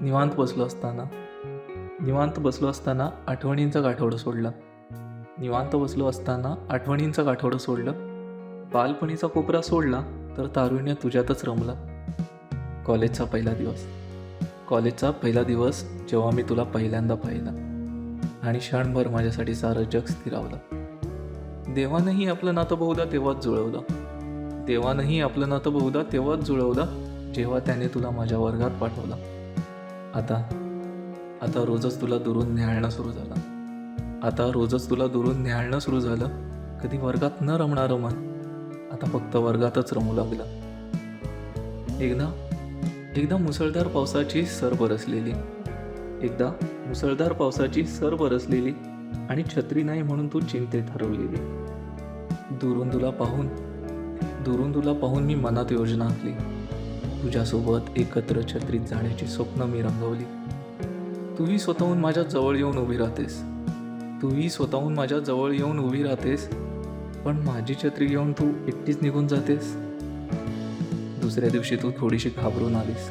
निवांत बसलो असताना. निवांत बसलो असताना आठवणींचा गाठवडं सोडला. निवांत बसलो असताना आठवणींचा गाठवडं सोडलं. बालपणीचा कोपरा सोडला तर तारुण्य तुझ्यातच रमला. कॉलेजचा पहिला दिवस. कॉलेजचा पहिला दिवस जेव्हा मी तुला पहिल्यांदा पाहिला. आणि क्षणभर माझ्यासाठी सारं जग स्थिरावलं देवानंही आपलं नातं बहुधा तेव्हाच जुळवलं. देवानंही आपलं नातं बहुधा तेव्हाच जुळवलं जेव्हा त्याने तुला माझ्या वर्गात पाठवलं. आता आता रोजच तुला दुरून न्याहाळणं सुरू झालं. आता रोजच तुला दुरून न्याहाळणं सुरू झालं. कधी वर्गात न रमणारं मन आता फक्त वर्गातच रमू लागलं. एकदा एकदा मुसळधार पावसाची सर बरसलेली. एकदा मुसळधार पावसाची सर बरसलेली आणि छत्री नाही म्हणून तू चिंतेत हरवलेली. दुरून तुला पाहून दुरून तुला पाहून मी मनात योजना आखली. तुझ्यासोबत एकत्र छत्रीत जाण्याची स्वप्न मी रंगवली. तूही स्वतःहून माझ्या जवळ येऊन उभी राहतेस. तूही स्वतःहून माझ्या जवळ येऊन उभी राहतेस. पण माझी छत्री घेऊन तू एकटीच निघून जातेस. दुसऱ्या दिवशी तू थोडीशी घाबरून आलीस.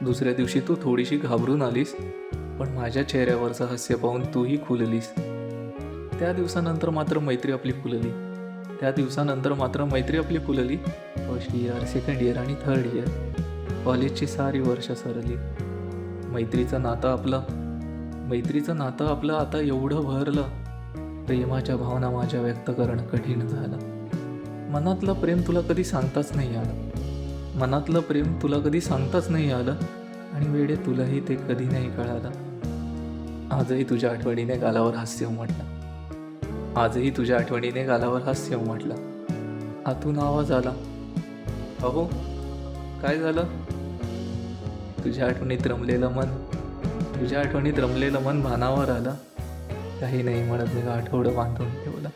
दुसऱ्या दिवशी तू थोडीशी घाबरून आलीस. पण माझ्या चेहऱ्यावरचं हास्य पाहून तूही खुललीस. त्या दिवसानंतर मात्र मैत्री आपली फुलली त्या दिवसानंतर मात्र मैत्री आपली फुलली. फर्स्ट इयर सेकंड इयर आणि थर्ड इयर कॉलेजची सारी वर्ष सरली. मैत्रीचं नातं आपलं. मैत्रीचं नातं आपलं आता एवढं भरलं. प्रेमाच्या भावना माझ्या व्यक्त करणं कठीण झालं. मनातलं प्रेम तुला कधी सांगताच नाही आलं. मनातलं प्रेम तुला कधी सांगताच नाही आलं. आणि वेळे तुलाही ते कधी नाही कळालं. आजही तुझ्या आठवणीने गालावर हास्य उमटलं. आजही तुझ्या आठवणीने गालावर हास्य उमटलं. आतून आवाज आला. अहो काय झालं? तुझ्या आठवणीत रमलेलं मन तुझ्या आठवणीत रमलेलं मन भानावर आलं. काही नाही म्हणत मी आठवडं बांधून ठेवलं.